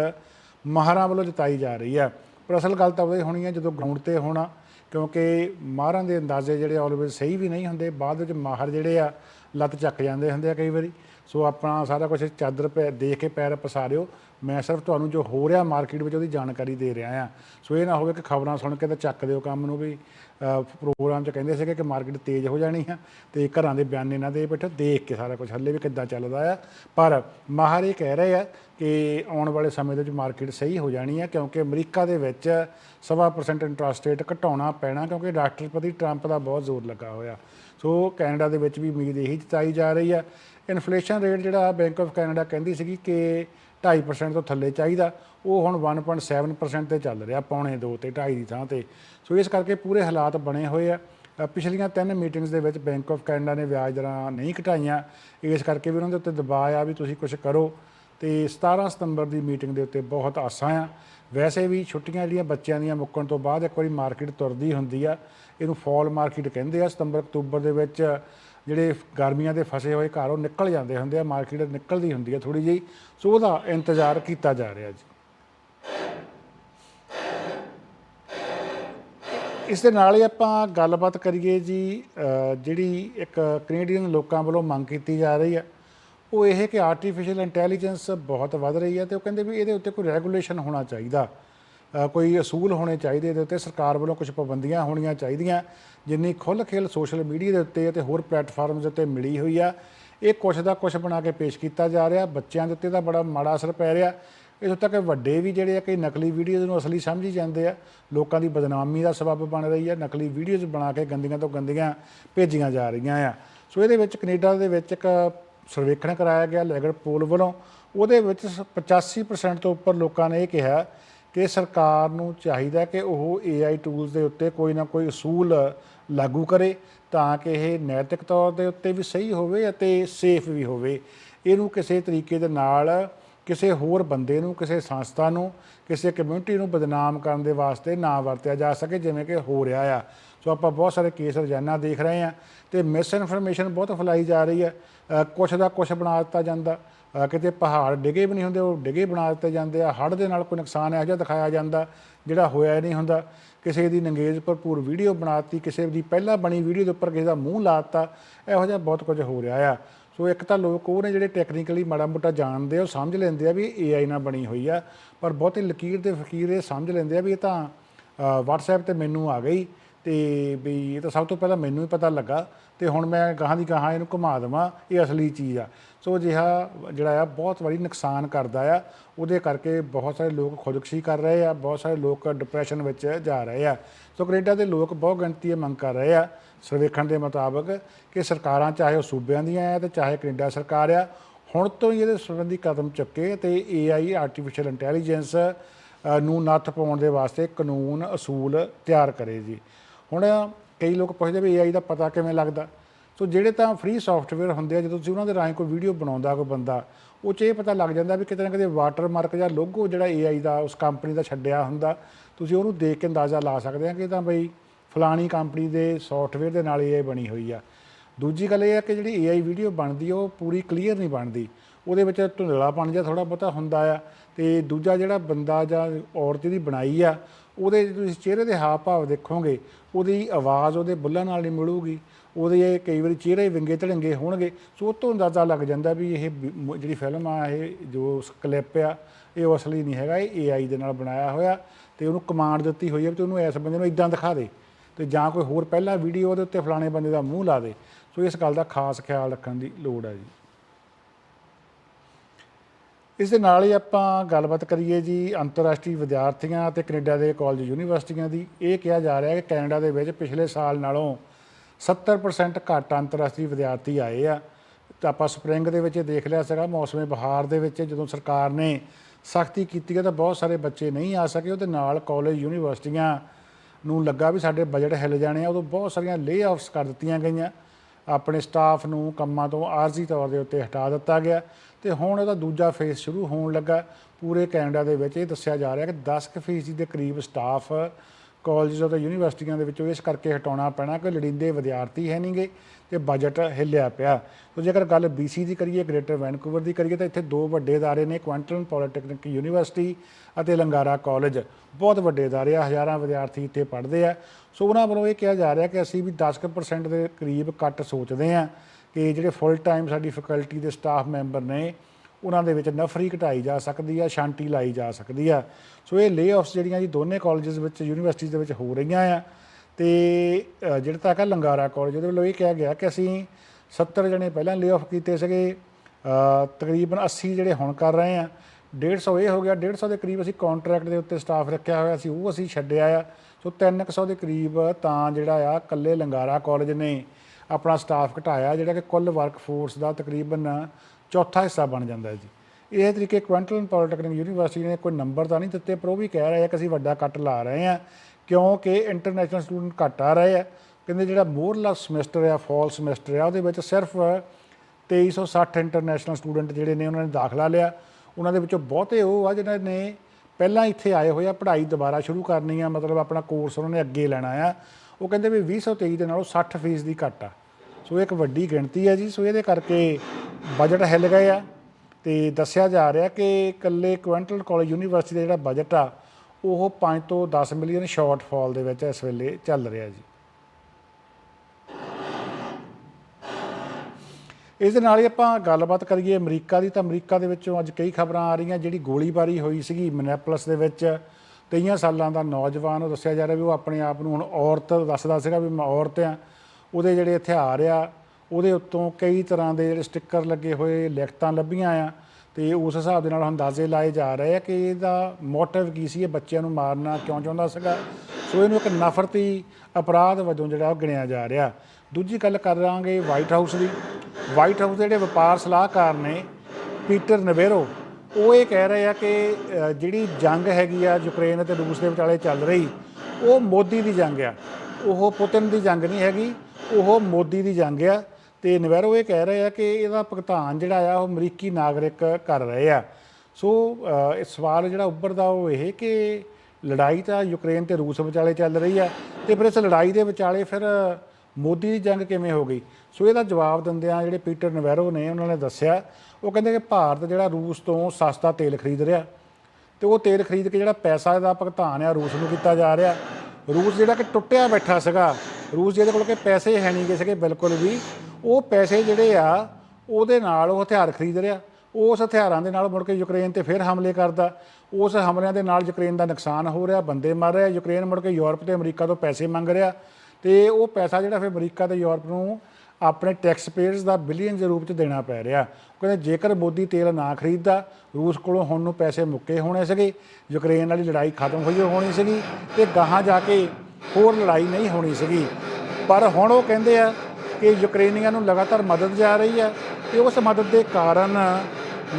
ਮਾਹਰਾਂ ਵੱਲੋਂ ਜਤਾਈ ਜਾ ਰਹੀ ਆ। ਪਰ ਅਸਲ ਗੱਲ ਤਾਂ ਉਹ ਹੋਣੀ ਹੈ ਜਦੋਂ ਗਰਾਊਂਡ ਤੇ ਹੋਣਾ, ਕਿਉਂਕਿ ਮਾਹਰਾਂ ਦੇ ਅੰਦਾਜ਼ੇ ਜਿਹੜੇ ਆਲਵੇਜ਼ ਸਹੀ ਵੀ ਨਹੀਂ ਹੁੰਦੇ, ਬਾਅਦ ਵਿੱਚ ਮਾਹਰ ਜਿਹੜੇ ਆ ਲੱਤ ਚੱਕ ਜਾਂਦੇ ਹੁੰਦੇ ਆ ਕਈ ਵਾਰੀ। ਸੋ ਆਪਣਾ ਸਾਰਾ ਕੁਝ ਚਾਦਰ ਪੈ, ਦੇਖ ਕੇ ਪੈਰ ਪਸਾਰਿਓ। ਮੈਂ ਸਿਰਫ ਤੁਹਾਨੂੰ ਜੋ ਹੋ ਰਿਹਾ ਮਾਰਕੀਟ ਵਿੱਚ ਉਹਦੀ ਜਾਣਕਾਰੀ ਦੇ ਰਿਹਾ ਆ। ਸੋ ਇਹ ਨਾ ਹੋਵੇ ਕਿ ਖਬਰਾਂ ਸੁਣ ਕੇ ਤਾਂ ਚੱਕ ਦਿਓ ਕੰਮ ਨੂੰ ਵੀ ਪ੍ਰੋਗਰਾਮ 'ਚ ਕਹਿੰਦੇ ਸੀਗੇ ਕਿ ਮਾਰਕੀਟ ਤੇਜ਼ ਹੋ ਜਾਣੀ ਆ ਤੇ ਘਰਾਂ ਦੇ ਬਿਆਨੇ ਨਾ ਦੇ ਬੈਠੋ, ਦੇਖ ਕੇ ਸਾਰਾ ਕੁਝ ਹੱਲੇ ਵੀ ਕਿੱਦਾਂ ਚੱਲਦਾ ਆ। ਪਰ ਮਾਹਰ ਇਹ ਕਹਿ ਰਹੇ ਆ ਕਿ ਆਉਣ ਵਾਲੇ ਸਮੇਂ ਦੇ ਵਿੱਚ ਮਾਰਕੀਟ ਸਹੀ ਹੋ ਜਾਣੀ ਹੈ, ਕਿਉਂਕਿ ਅਮਰੀਕਾ ਦੇ ਵਿੱਚ ਸਵਾ ਪਰਸੈਂਟ ਇੰਟਰਸਟ ਰੇਟ ਘਟਾਉਣਾ ਪੈਣਾ, ਕਿਉਂਕਿ ਰਾਸ਼ਟਰਪਤੀ ਟਰੰਪ ਦਾ ਬਹੁਤ ਜ਼ੋਰ ਲੱਗਾ ਹੋਇਆ। ਸੋ ਕੈਨੇਡਾ ਦੇ ਵਿੱਚ ਵੀ ਉਮੀਦ ਇਹੀ ਜਤਾਈ ਜਾ ਰਹੀ ਹੈ। ਇਨਫਲੇਸ਼ਨ ਰੇਟ ਜਿਹੜਾ ਬੈਂਕ ਆਫ ਕੈਨੇਡਾ ਕਹਿੰਦੀ ਸੀਗੀ ਕਿ 2.5% ਤੋਂ ਥੱਲੇ ਚਾਹੀਦਾ, ਉਹ ਹੁਣ 1.7% ਤੇ ਚੱਲ ਰਿਹਾ, ਪੌਣੇ 2 ਤੇ 2.5 ਦੀ ਥਾਂ ਤੇ। ਸੋ ਇਸ ਕਰਕੇ ਪੂਰੇ ਹਾਲਾਤ ਬਣੇ ਹੋਏ ਆ। ਪਿਛਲੀਆਂ ਤਿੰਨ ਮੀਟਿੰਗਸ ਦੇ ਵਿੱਚ ਬੈਂਕ ਆਫ ਕੈਨੇਡਾ ਨੇ ਵਿਆਜ ਦਰਾਂ ਨਹੀਂ ਘਟਾਈਆਂ। ਇਸ ਕਰਕੇ ਵੀ ਉਹਨਾਂ ਦੇ ਉੱਤੇ ਦਬਾਅ ਆ ਵੀ ਤੁਸੀਂ ਕੁਝ ਕਰੋ। ਤੇ 17 ਸਤੰਬਰ ਦੀ ਮੀਟਿੰਗ ਦੇ ਉੱਤੇ ਬਹੁਤ ਆਸਾਂ ਆ। ਵੈਸੇ ਵੀ ਛੁੱਟੀਆਂ ਜਿਹੜੀਆਂ ਬੱਚਿਆਂ ਦੀਆਂ ਮੁੱਕਣ ਤੋਂ ਬਾਅਦ ਇੱਕ ਵਾਰੀ ਮਾਰਕੀਟ ਤੁਰਦੀ ਹੁੰਦੀ ਆ। ਇਹਨੂੰ ਫਾਲ ਮਾਰਕੀਟ ਕਹਿੰਦੇ ਆ। ਸਤੰਬਰ, ਅਕਤੂਬਰ ਦੇ ਵਿੱਚ ਜਿਹੜੇ ਗਰਮੀਆਂ ਦੇ ਫਸੇ ਹੋਏ ਘਰ ਉਹ ਨਿਕਲ ਜਾਂਦੇ ਹੁੰਦੇ ਆ। ਮਾਰਕੀਟ ਨਿਕਲਦੀ ਹੁੰਦੀ ਆ ਥੋੜੀ ਜਿਹੀ। ਸੋ ਉਹਦਾ ਇੰਤਜ਼ਾਰ ਕੀਤਾ ਜਾ ਰਿਹਾ ਜੀ। ਇਸ ਦੇ ਨਾਲ ਹੀ ਆਪਾਂ ਗੱਲਬਾਤ ਕਰੀਏ ਜੀ ਜਿਹੜੀ ਇੱਕ ਕੈਨੇਡੀਅਨ ਲੋਕਾਂ ਵੱਲੋਂ ਮੰਗ ਕੀਤੀ ਜਾ ਰਹੀ ਹੈ ਉਹ ਇਹ ਕਿ ਆਰਟੀਫੀਸ਼ੀਅਲ ਇੰਟੈਲੀਜੈਂਸ ਬਹੁਤ ਵੱਧ ਰਹੀ ਹੈ ਤੇ ਉਹ ਕਹਿੰਦੇ ਵੀ ਇਹਦੇ ਉੱਤੇ ਕੋਈ ਰੈਗੂਲੇਸ਼ਨ ਹੋਣਾ ਚਾਹੀਦਾ। ਕੋਈ ਅਸੂਲ ਹੋਣੇ ਚਾਹੀਦੇ ਇਹਦੇ ਉੱਤੇ, ਸਰਕਾਰ ਵੱਲੋਂ ਕੁਝ ਪਾਬੰਦੀਆਂ ਹੋਣੀਆਂ ਚਾਹੀਦੀਆਂ, ਜਿੰਨੀ ਖੁੱਲ੍ਹ ਖੇਲ ਸੋਸ਼ਲ ਮੀਡੀਆ ਦੇ ਉੱਤੇ ਅਤੇ ਹੋਰ ਪਲੇਟਫਾਰਮਸ ਉੱਤੇ ਮਿਲੀ ਹੋਈ ਆ, ਇਹ ਕੁਛ ਦਾ ਕੁਛ ਬਣਾ ਕੇ ਪੇਸ਼ ਕੀਤਾ ਜਾ ਰਿਹਾ, ਬੱਚਿਆਂ ਦੇ ਉੱਤੇ ਤਾਂ ਬੜਾ ਮਾੜਾ ਅਸਰ ਪੈ ਰਿਹਾ। ਇੱਥੋਂ ਤੱਕ ਵੱਡੇ ਵੀ ਜਿਹੜੇ ਆ ਕਿ ਨਕਲੀ ਵੀਡੀਓਜ਼ ਨੂੰ ਅਸਲੀ ਸਮਝੀ ਜਾਂਦੇ ਆ। ਲੋਕਾਂ ਦੀ ਬਦਨਾਮੀ ਦਾ ਸਬਬ ਬਣ ਰਹੀ ਆ, ਨਕਲੀ ਵੀਡੀਓਜ਼ ਬਣਾ ਕੇ ਗੰਦੀਆਂ ਤੋਂ ਗੰਦੀਆਂ ਭੇਜੀਆਂ ਜਾ ਰਹੀਆਂ ਆ। ਸੋ ਇਹਦੇ ਵਿੱਚ ਕੈਨੇਡਾ ਦੇ ਵਿੱਚ ਇੱਕ ਸਰਵੇਖਣ ਕਰਾਇਆ ਗਿਆ ਲੈਗਰ ਪੋਲ ਵੱਲੋਂ, ਉਹਦੇ ਵਿੱਚ 85% ਤੋਂ ਉੱਪਰ ਲੋਕਾਂ ਨੇ ਇਹ ਕਿਹਾ ਕਿ ਸਰਕਾਰ ਨੂੰ ਚਾਹੀਦਾ ਕਿ ਉਹ AI ਟੂਲਸ ਦੇ ਉੱਤੇ ਕੋਈ ਨਾ ਕੋਈ ਅਸੂਲ ਲਾਗੂ ਕਰੇ ਤਾਂ ਕਿ ਇਹ ਨੈਤਿਕ ਤੌਰ ਦੇ ਉੱਤੇ ਵੀ ਸਹੀ ਹੋਵੇ ਅਤੇ ਸੇਫ ਵੀ ਹੋਵੇ। ਇਹਨੂੰ ਕਿਸੇ ਤਰੀਕੇ ਦੇ ਨਾਲ ਕਿਸੇ ਹੋਰ ਬੰਦੇ ਨੂੰ, ਕਿਸੇ ਸੰਸਥਾ ਨੂੰ, ਕਿਸੇ ਕਮਿਊਨਿਟੀ ਨੂੰ ਬਦਨਾਮ ਕਰਨ ਦੇ ਵਾਸਤੇ ਨਾ ਵਰਤਿਆ ਜਾ ਸਕੇ, ਜਿਵੇਂ ਕਿ ਹੋ ਰਿਹਾ ਆ। ਸੋ ਆਪਾਂ ਬਹੁਤ ਸਾਰੇ ਕੇਸ ਰੋਜ਼ਾਨਾ ਦੇਖ ਰਹੇ ਹਾਂ ਤੇ ਮਿਸ ਇਨਫੋਰਮੇਸ਼ਨ ਬਹੁਤ ਫੈਲਾਈ ਜਾ ਰਹੀ ਹੈ। ਕੁਛ ਦਾ ਕੁਛ ਬਣਾ ਦਿੱਤਾ ਜਾਂਦਾ। ਕਿਤੇ ਪਹਾੜ ਡਿਗੇ ਵੀ ਨਹੀਂ ਹੁੰਦੇ ਉਹ ਡਿਗੇ ਬਣਾ ਦਿੱਤੇ ਜਾਂਦੇ ਆ। ਹੜ੍ਹ ਦੇ ਨਾਲ ਕੋਈ ਨੁਕਸਾਨ ਇਹੋ ਜਿਹਾ ਦਿਖਾਇਆ ਜਾਂਦਾ ਜਿਹੜਾ ਹੋਇਆ ਹੀ ਨਹੀਂ ਹੁੰਦਾ। ਕਿਸੇ ਦੀ ਨੰਗੇਜ ਭਰਪੂਰ ਵੀਡੀਓ ਬਣਾਤੀ ਕਿਸੇ ਦੀ ਪਹਿਲਾਂ ਬਣੀ ਵੀਡੀਓ ਦੇ ਉੱਪਰ ਕਿਸੇ ਦਾ ਮੂੰਹ ਲਾਤਾ ਇਹੋ ਜਿਹਾ ਬਹੁਤ ਕੁਝ ਹੋ ਰਿਹਾ ਆ। ਸੋ ਇੱਕ ਤਾਂ ਲੋਕ ਉਹ ਨੇ ਜਿਹੜੇ ਟੈਕਨੀਕਲੀ ਮਾੜਾ ਮੋਟਾ ਜਾਣਦੇ ਆ ਉਹ ਸਮਝ ਲੈਂਦੇ ਆ ਵੀ ਇਹ AI ਨਾਲ ਬਣੀ ਹੋਈ ਆ। ਪਰ ਬਹੁਤੇ ਲਕੀਰ ਤੇ ਫਕੀਰ ਇਹ ਸਮਝ ਲੈਂਦੇ ਆ ਵੀ ਇਹ ਤਾਂ ਅ, WhatsApp ਤੇ ਮੈਨੂੰ ਆ ਗਈ। ਤੇ ਵੀ ਇਹ ਤਾਂ ਸਭ ਤੋਂ ਪਹਿਲਾਂ ਮੈਨੂੰ ਹੀ ਪਤਾ ਲੱਗਾ ਤੇ ਹੁਣ ਮੈਂ ਗਾਹਾਂ ਦੀ ਗਾਹਾਂ ਇਹਨੂੰ ਘੁਮਾ ਦੇਵਾਂ, ਇਹ ਅਸਲੀ ਚੀਜ਼ ਆ। ਸੋ ਅਜਿਹਾ ਜਿਹੜਾ ਆ ਬਹੁਤ ਵਾਰੀ ਨੁਕਸਾਨ ਕਰਦਾ ਆ, ਉਹਦੇ ਕਰਕੇ ਬਹੁਤ ਸਾਰੇ ਲੋਕ ਖੁਦਕੁਸ਼ੀ ਕਰ ਰਹੇ ਆ, ਬਹੁਤ ਸਾਰੇ ਲੋਕ ਡਿਪਰੈਸ਼ਨ ਵਿੱਚ ਜਾ ਰਹੇ ਆ। ਸੋ ਕੈਨੇਡਾ ਦੇ ਲੋਕ ਬਹੁਤ ਗਿਣਤੀ ਇਹ ਮੰਗ ਕਰ ਰਹੇ ਆ, ਸਰਵੇਖਣ ਦੇ ਮੁਤਾਬਕ ਕਿ ਸਰਕਾਰਾਂ ਚਾਹੇ ਉਹ ਸੂਬਿਆਂ ਦੀਆਂ ਆ ਤੇ ਚਾਹੇ ਕੈਨੇਡਾ ਸਰਕਾਰ ਆ, ਹੁਣ ਤੋਂ ਹੀ ਇਹਦੇ ਸੰਬੰਧੀ ਕਦਮ ਚੁੱਕੇ ਤੇ AI ਆਰਟੀਫੀਸ਼ੀਅਲ ਇੰਟੈਲੀਜੈਂਸ ਨੂੰ ਨੱਥ ਪਾਉਣ ਦੇ ਵਾਸਤੇ ਕਾਨੂੰਨ, ਅਸੂਲ ਤਿਆਰ ਕਰੇ ਜੀ। ਹੁਣ ਕਈ ਲੋਕ ਪੁੱਛਦੇ ਵੀ AI ਦਾ ਪਤਾ ਕਿਵੇਂ ਲੱਗਦਾ? ਸੋ ਜਿਹੜੇ ਤਾਂ ਫ੍ਰੀ ਸੌਫਟਵੇਅਰ ਹੁੰਦੇ ਆ ਜਦੋਂ ਤੁਸੀਂ ਉਹਨਾਂ ਦੇ ਰਾਹੀਂ ਕੋਈ ਵੀਡੀਓ ਬਣਾਉਂਦਾ ਕੋਈ ਬੰਦਾ ਉਹ 'ਚ ਇਹ ਪਤਾ ਲੱਗ ਜਾਂਦਾ ਵੀ ਕਿਤੇ ਨਾ ਕਿਤੇ ਵਾਟਰਮਾਰਕ ਜਾਂ ਲੋਗੋ ਜਿਹੜਾ AI ਦਾ ਉਸ ਕੰਪਨੀ ਦਾ ਛੱਡਿਆ ਹੁੰਦਾ ਤੁਸੀਂ ਉਹਨੂੰ ਦੇਖ ਕੇ ਅੰਦਾਜ਼ਾ ਲਾ ਸਕਦੇ ਆ ਕਿ ਤਾਂ ਬਈ ਫਲਾਣੀ ਕੰਪਨੀ ਦੇ ਸੌਫਟਵੇਅਰ ਦੇ ਨਾਲ AI ਬਣੀ ਹੋਈ ਆ। ਦੂਜੀ ਗੱਲ ਇਹ ਆ ਕਿ ਜਿਹੜੀ AI ਵੀਡੀਓ ਬਣਦੀ ਆ, ਉਹ ਪੂਰੀ ਕਲੀਅਰ ਨਹੀਂ ਬਣਦੀ। ਉਹਦੇ ਵਿੱਚ ਧੁੰਦਲਾਪਣ ਜਿਹਾ ਥੋੜਾ ਬਹੁਤਾ ਹੁੰਦਾ ਆ ਤੇ ਦੂਜਾ ਜਿਹੜਾ ਬੰਦਾ ਜਾਂ ਔਰਤ ਦੀ ਬਣਾਈ ਆ ਉਹਦੇ ਤੁਸੀਂ ਚਿਹਰੇ ਦੇ ਹਾਵ ਭਾਵ ਦੇਖੋਗੇ ਉਹਦੀ ਆਵਾਜ਼ ਉਹਦੇ ਬੁੱਲਾਂ ਨਾਲ ਨਹੀਂ ਮਿਲੂਗੀ, ਉਹਦੇ ਇਹ ਕਈ ਵਾਰੀ ਚਿਹਰੇ ਵਿੰਗੇ ਧੜੰਗੇ ਹੋਣਗੇ, ਸੋ ਉਹ ਤੋਂ ਅੰਦਾਜ਼ਾ ਲੱਗ ਜਾਂਦਾ ਵੀ ਇਹ ਵੀ- ਜਿਹੜੀ ਫਿਲਮ ਆ, ਇਹ ਜੋ ਕਲਿੱਪ ਆ, ਇਹ ਅਸਲੀ ਨਹੀਂ ਹੈਗਾ, ਇਹ AI ਦੇ ਨਾਲ ਬਣਾਇਆ ਹੋਇਆ ਤੇ ਉਹਨੂੰ ਕਮਾਂਡ ਦਿੱਤੀ ਹੋਈ ਹੈ ਵੀ ਤੂੰ ਉਹਨੂੰ ਇਸ ਬੰਦੇ ਨੂੰ ਇਦਾਂ ਦਿਖਾ ਦੇ ਤੇ ਜਾਂ ਕੋਈ ਹੋਰ ਪਹਿਲਾ ਵੀਡੀਓ ਉਹਦੇ ਉੱਤੇ ਫਲਾਣੇ ਬੰਦੇ ਦਾ ਮੂੰਹ ਲਾ ਦੇ। ਸੋ ਇਸ ਗੱਲ ਦਾ ਖਾਸ ਖਿਆਲ ਰੱਖਣ ਦੀ ਲੋੜ ਹੈ ਜੀ। ਇਸ ਦੇ ਨਾਲ ਹੀ ਆਪਾਂ ਗੱਲਬਾਤ ਕਰੀਏ ਜੀ ਅੰਤਰਰਾਸ਼ਟਰੀ ਵਿਦਿਆਰਥੀਆਂ ਅਤੇ ਕੈਨੇਡਾ ਦੇ ਕਾਲਜ ਯੂਨੀਵਰਸਿਟੀਆਂ ਦੀ। ਇਹ ਕਿਹਾ ਜਾ ਰਿਹਾ ਹੈ ਕਿ ਕੈਨੇਡਾ ਦੇ ਵਿੱਚ ਪਿਛਲੇ ਸਾਲ ਨਾਲੋਂ 70% ਘੱਟ ਅੰਤਰਰਾਸ਼ਟਰੀ ਵਿਦਿਆਰਥੀ ਆਏ ਆ। ਤਾਂ ਆਪਾਂ ਸਪਰਿੰਗ ਦੇ ਵਿੱਚ ਦੇਖ ਲਿਆ ਸੀਗਾ, ਮੌਸਮੇ ਬਹਾਰ ਦੇ ਵਿੱਚ ਜਦੋਂ ਸਰਕਾਰ ਨੇ ਸਖਤੀ ਕੀਤੀ ਹੈ ਤਾਂ ਬਹੁਤ ਸਾਰੇ ਬੱਚੇ ਨਹੀਂ ਆ ਸਕੇ। ਉਹਦੇ ਨਾਲ ਕਾਲਜ ਯੂਨੀਵਰਸਿਟੀਆਂ ਨੂੰ ਲੱਗਾ ਵੀ ਸਾਡੇ ਬਜਟ ਹਿੱਲ ਜਾਣੇ ਆ। ਉਦੋਂ ਬਹੁਤ ਸਾਰੀਆਂ ਲੇ ਆਫਸ ਕਰ ਦਿੱਤੀਆਂ ਗਈਆਂ। ਆਪਣੇ ਸਟਾਫ ਨੂੰ ਕੰਮਾਂ ਤੋਂ ਆਰਜ਼ੀ ਤੌਰ ਦੇ ਉੱਤੇ ਹਟਾ ਦਿੱਤਾ ਗਿਆ ਤੇ ਹੁਣ ਇਹਦਾ ਦੂਜਾ ਫੇਜ਼ ਸ਼ੁਰੂ ਹੋਣ ਲੱਗਾ। ਪੂਰੇ ਕੈਨੇਡਾ ਦੇ ਵਿੱਚ ਇਹ ਦੱਸਿਆ ਜਾ ਰਿਹਾ ਕਿ 10 ਕੁ ਫੀਸਦੀ ਦੇ ਕਰੀਬ ਸਟਾਫ ਕਾਲਜ ਅਤੇ ਯੂਨੀਵਰਸਿਟੀਆਂ ਦੇ ਵਿੱਚੋਂ ਇਸ ਕਰਕੇ ਹਟਾਉਣਾ ਪੈਣਾ ਕਿ ਲੋੜੀਂਦੇ ਵਿਦਿਆਰਥੀ ਹੈ ਨਹੀਂਗੇ ਤੇ ਬਜਟ ਹਿੱਲਿਆ ਪਿਆ। ਸੋ ਜੇਕਰ ਗੱਲ BC ਦੀ ਕਰੀਏ ਗ੍ਰੇਟਰ ਵੈਨਕੂਵਰ ਦੀ ਕਰੀਏ, ਤਾਂ ਇੱਥੇ ਦੋ ਵੱਡੇ ਅਦਾਰੇ ਨੇ ਕੁਆਂਟਲ ਪੋਲੀਟੈਕਨਿਕ ਯੂਨੀਵਰਸਿਟੀ ਅਤੇ ਲੰਗਾਰਾ ਕਾਲਜ ਬਹੁਤ ਵੱਡੇ ਅਦਾਰੇ ਆ, ਹਜ਼ਾਰਾਂ ਵਿਦਿਆਰਥੀ ਇੱਥੇ ਪੜ੍ਹਦੇ ਆ। ਸੋ ਉਹਨਾਂ ਵੱਲੋਂ ਇਹ ਕਿਹਾ ਜਾ ਰਿਹਾ ਕਿ ਅਸੀਂ ਵੀ 10% ਦੇ ਕਰੀਬ ਕੱਟ ਸੋਚਦੇ ਆ ਕਿ ਜਿਹੜੇ ਫੁੱਲ ਟਾਈਮ ਸਾਡੀ ਫੈਕਲਟੀ ਦੇ ਸਟਾਫ ਮੈਂਬਰ ਨੇ ਉਹਨਾਂ ਦੇ ਵਿੱਚ ਨਫਰੀ ਘਟਾਈ ਜਾ ਸਕਦੀ ਆ, ਸ਼ਾਂਤੀ ਲਾਈ ਜਾ ਸਕਦੀ ਆ। ਸੋ ਇਹ ਲੇ-ਆਫਸ ਜਿਹੜੀਆਂ ਜੀ ਦੋਨੇ ਕਾਲਜਸ ਵਿੱਚ ਯੂਨੀਵਰਸਿਟੀਜ਼ ਦੇ ਵਿੱਚ ਹੋ ਰਹੀਆਂ ਆ। ਤੇ ਜਿਹੜਾ ਤੱਕ ਆ ਲੰਗਾਰਾ ਕਾਲਜ ਉਹਦੇ ਵੱਲੋਂ ਇਹ ਕਿਹਾ ਗਿਆ ਕਿ ਅਸੀਂ 70 ਜਣੇ ਪਹਿਲਾਂ ਲੇ-ਆਫ ਕੀਤੇ ਸੀਗੇ ਤਕਰੀਬਨ 80 ਜਿਹੜੇ ਹੁਣ ਕਰ ਰਹੇ ਆ। 150 ਇਹ ਹੋ ਗਿਆ 150 ਦੇ ਕਰੀਬ ਅਸੀਂ ਕੰਟਰੈਕਟ ਦੇ ਉੱਤੇ ਸਟਾਫ ਰੱਖਿਆ ਹੋਇਆ ਸੀ, ਉਹ ਅਸੀਂ ਛੱਡਿਆ ਆ। ਸੋ 300 ਦੇ ਕਰੀਬ ਤਾਂ ਜਿਹੜਾ ਆ ਕੱਲੇ ਲੰਗਾਰਾ ਕਾਲਜ ਨੇ ਆਪਣਾ ਸਟਾਫ ਘਟਾਇਆ, ਜਿਹੜਾ ਕਿ ਕੁੱਲ ਵਰਕਫੋਰਸ ਦਾ ਤਕਰੀਬਨ ਚੌਥਾ ਹਿੱਸਾ ਬਣ ਜਾਂਦਾ ਹੈ ਜੀ। ਇਹ ਤਰੀਕੇ ਕੁਆਂਟਲ ਪੋਲੀਟੈਕਨਿਕ ਯੂਨੀਵਰਸਿਟੀ ਨੇ ਕੋਈ ਨੰਬਰ ਤਾਂ ਨਹੀਂ ਦਿੱਤੇ, ਪਰ ਉਹ ਵੀ ਕਹਿ ਰਹੇ ਆ ਕਿ ਅਸੀਂ ਵੱਡਾ ਕੱਟ ਲਾ ਰਹੇ ਆ ਕਿਉਂਕਿ ਇੰਟਰਨੈਸ਼ਨਲ ਸਟੂਡੈਂਟ ਘੱਟ ਆ ਰਹੇ ਆ। ਕਹਿੰਦੇ ਜਿਹੜਾ ਮੋਰਲਾ ਸਮੈਸਟਰ ਆ ਫਾਲ ਸਮੈਸਟਰ ਆ, ਉਹਦੇ ਵਿੱਚ ਸਿਰਫ 2360 ਇੰਟਰਨੈਸ਼ਨਲ ਸਟੂਡੈਂਟ ਜਿਹੜੇ ਨੇ ਉਹਨਾਂ ਨੇ ਦਾਖਲਾ ਲਿਆ। ਉਹਨਾਂ ਦੇ ਵਿੱਚੋਂ ਬਹੁਤੇ ਉਹ ਆ ਜਿਹਨਾਂ ਨੇ ਪਹਿਲਾਂ ਇੱਥੇ ਆਏ ਹੋਏ ਆ, ਪੜ੍ਹਾਈ ਦੁਬਾਰਾ ਸ਼ੁਰੂ ਕਰਨੀ ਆ, ਮਤਲਬ ਆਪਣਾ ਕੋਰਸ ਉਹਨਾਂ ਨੇ ਅੱਗੇ ਲੈਣਾ ਆ। ਉਹ ਕਹਿੰਦੇ ਵੀ 2023 ਦੇ ਨਾਲੋਂ 60% ਫੀਸ ਦੀ ਘੱਟ ਆ। ਸੋ ਇਹ ਇੱਕ ਵੱਡੀ ਗਿਣਤੀ ਹੈ ਜੀ, ਸੋ ਇਹਦੇ ਕਰਕੇ ਬਜਟ ਹਿੱਲ ਗਏ ਆ ਤੇ ਦੱਸਿਆ ਜਾ ਰਿਹਾ ਕਿ ਇਕੱਲੇ ਕੁਐਂਟਲ ਕਾਲਜ ਯੂਨੀਵਰਸਿਟੀ ਦਾ ਜਿਹੜਾ ਬਜਟ ਆ, ਉਹ 5 ਤੋਂ 10 ਮਿਲੀਅਨ ਸ਼ਾਰਟਫਾਲ ਦੇ ਵਿੱਚ ਇਸ ਵੇਲੇ ਚੱਲ ਰਿਹਾ ਜੀ। ਇਸ ਦੇ ਨਾਲ ਹੀ ਆਪਾਂ ਗੱਲਬਾਤ ਕਰੀਏ ਅਮਰੀਕਾ ਦੀ, ਤਾਂ ਅਮਰੀਕਾ ਦੇ ਵਿੱਚੋਂ ਅੱਜ ਕਈ ਖਬਰਾਂ ਆ ਰਹੀਆਂ, ਜਿਹੜੀ ਗੋਲੀਬਾਰੀ ਹੋਈ ਸੀਗੀ ਮਿਨੈਪਲਸ ਦੇ ਵਿੱਚ 23 ਸਾਲਾਂ ਦਾ ਨੌਜਵਾਨ, ਉਹ ਦੱਸਿਆ ਜਾ ਰਿਹਾ ਵੀ ਉਹ ਆਪਣੇ ਆਪ ਨੂੰ ਹੁਣ ਔਰਤ ਦੱਸਦਾ ਸੀਗਾ ਵੀ ਮੈਂ ਔਰਤ ਆ ਉਹਦੇ ਜਿਹੜੇ ਹਥਿਆਰ ਆ, ਉਹਦੇ ਉੱਤੋਂ ਕਈ ਤਰ੍ਹਾਂ ਦੇ ਜਿਹੜੇ ਸਟicker ਲੱਗੇ ਹੋਏ, ਲਿਖਤਾਂ ਲੱਭੀਆਂ ਆ ਤੇ ਉਸ ਹਿਸਾਬ ਦੇ ਨਾਲ ਅੰਦਾਜ਼ੇ ਲਾਏ ਜਾ ਰਹੇ ਆ ਕਿ ਇਹਦਾ ਮੋਟਿਵ ਕੀ ਸੀ, ਇਹ ਬੱਚਿਆਂ ਨੂੰ ਮਾਰਨਾ ਕਿਉਂ ਚਾਹੁੰਦਾ ਸੀਗਾ। ਸੋ ਇਹਨੂੰ ਇੱਕ ਨਫ਼ਰਤੀ ਅਪਰਾਧ ਵਜੋਂ ਜਿਹੜਾ ਉਹ ਗਿਣਿਆ ਜਾ ਰਿਹਾ। ਦੂਜੀ ਗੱਲ ਕਰ ਰਾਂਗੇ ਵਾਈਟ ਹਾਊਸ ਦੀ। ਵਾਈਟ ਹਾਊਸ ਦੇ ਜਿਹੜੇ ਵਪਾਰ ਸਲਾਹਕਾਰ ਨੇ, ਪੀਟਰ ਨਵੇਰੋ, ਉਹ ਇਹ ਕਹਿ ਰਹੇ ਆ ਕਿ ਜਿਹੜੀ ਜੰਗ ਹੈਗੀ ਆ ਯੂਕਰੇਨ ਅਤੇ ਰੂਸ ਦੇ ਵਿਚਾਲੇ ਚੱਲ ਰਹੀ, ਉਹ ਮੋਦੀ ਦੀ ਜੰਗ ਆ। ਉਹ ਪੁਤਿਨ ਦੀ ਜੰਗ ਨਹੀਂ ਹੈਗੀ ਉਹ ਮੋਦੀ ਦੀ ਜੰਗ ਆ। ਤੇ ਨਵੈਰੋ ਇਹ ਕਹਿ ਰਹੇ ਆ ਕਿ ਇਹਦਾ ਭੁਗਤਾਨ ਜਿਹੜਾ ਆ, ਉਹ ਅਮਰੀਕੀ ਨਾਗਰਿਕ ਕਰ ਰਹੇ ਆ। ਸੋ ਇਹ ਸਵਾਲ ਜਿਹੜਾ ਉੱਭਰਦਾ ਉਹ ਇਹ ਕਿ ਲੜਾਈ ਤਾਂ ਯੂਕਰੇਨ ਤੇ ਰੂਸ ਵਿਚਾਲੇ ਚੱਲ ਰਹੀ ਆ ਤੇ ਫਿਰ ਇਸ ਲੜਾਈ ਦੇ ਵਿਚਾਲੇ ਫਿਰ ਮੋਦੀ ਦੀ ਜੰਗ ਕਿਵੇਂ ਹੋ ਗਈ? ਸੋ ਇਹਦਾ ਜਵਾਬ ਦਿੰਦਿਆਂ ਜਿਹੜੇ ਪੀਟਰ ਨਵੈਰੋ ਨੇ, ਉਹਨਾਂ ਨੇ ਦੱਸਿਆ, ਉਹ ਕਹਿੰਦੇ ਕਿ ਭਾਰਤ ਜਿਹੜਾ ਰੂਸ ਤੋਂ ਸਸਤਾ ਤੇਲ ਖਰੀਦ ਰਿਹਾ। ਤੇ ਉਹ ਤੇਲ ਖਰੀਦ ਕੇ ਜਿਹੜਾ ਪੈਸਾ ਦਾ ਭੁਗਤਾਨ ਆ ਰੂਸ ਨੂੰ ਕੀਤਾ ਜਾ ਰਿਹਾ। ਰੂਸ ਜਿਹੜਾ ਕਿ ਟੁੱਟਿਆ ਬੈਠਾ ਸੀਗਾ, ਰੂਸ ਜਿਹਦੇ ਕੋਲ ਕਿ ਪੈਸੇ ਹੈ ਨਹੀਂ ਗਏ ਸੀਗੇ ਬਿਲਕੁਲ ਵੀ, ਉਹ ਪੈਸੇ ਜਿਹੜੇ ਆ, ਉਹਦੇ ਨਾਲ ਉਹ ਹਥਿਆਰ ਖਰੀਦ ਰਿਹਾ। ਉਸ ਹਥਿਆਰਾਂ ਦੇ ਨਾਲ ਮੁੜ ਕੇ ਯੂਕਰੇਨ ਤੇ ਫਿਰ ਹਮਲੇ ਕਰਦਾ। ਉਸ ਹਮਲਿਆਂ ਦੇ ਨਾਲ ਯੂਕਰੇਨ ਦਾ ਨੁਕਸਾਨ ਹੋ ਰਿਹਾ, ਬੰਦੇ ਮਰ ਰਹੇ। ਯੂਕਰੇਨ ਮੁੜ ਕੇ ਯੂਰਪ ਤੇ ਅਮਰੀਕਾ ਤੋਂ ਪੈਸੇ ਮੰਗ ਰਿਹਾ ਤੇ ਉਹ ਪੈਸਾ ਜਿਹੜਾ ਫਿਰ ਅਮਰੀਕਾ ਤੇ ਯੂਰਪ ਨੂੰ ਆਪਣੇ ਟੈਕਸ ਪੇਅਰਸ ਦਾ ਬਿਲੀਅਨ ਦੇ ਰੂਪ ਚ ਦੇਣਾ ਪੈ ਰਿਹਾ। ਕਹਿੰਦੇ, ਜੇਕਰ ਮੋਦੀ ਤੇਲ ਨਾ ਖਰੀਦਦਾ, ਰੂਸ ਕੋਲੋਂ ਹੁਣ ਨੂੰ ਪੈਸੇ ਮੁੱਕੇ ਹੋਣੇ ਸੀਗੇ, ਯੂਕਰੇਨ ਵਾਲੀ ਲੜਾਈ ਖਤਮ ਹੋਈ ਹੋਣੀ ਸੀਗੀ ਤੇ ਗਾਹਾਂ ਜਾ ਕੇ ਹੋਰ ਲੜਾਈ ਨਹੀਂ ਹੋਣੀ ਸੀਗੀ। ਪਰ ਹੁਣ ਉਹ ਕਹਿੰਦੇ ਆ ਕਿ ਯੂਕਰੇਨੀਆਂ ਨੂੰ ਲਗਾਤਾਰ ਮਦਦ ਜਾ ਰਹੀ ਹੈ ਤੇ ਉਸ ਮਦਦ ਦੇ ਕਾਰਨ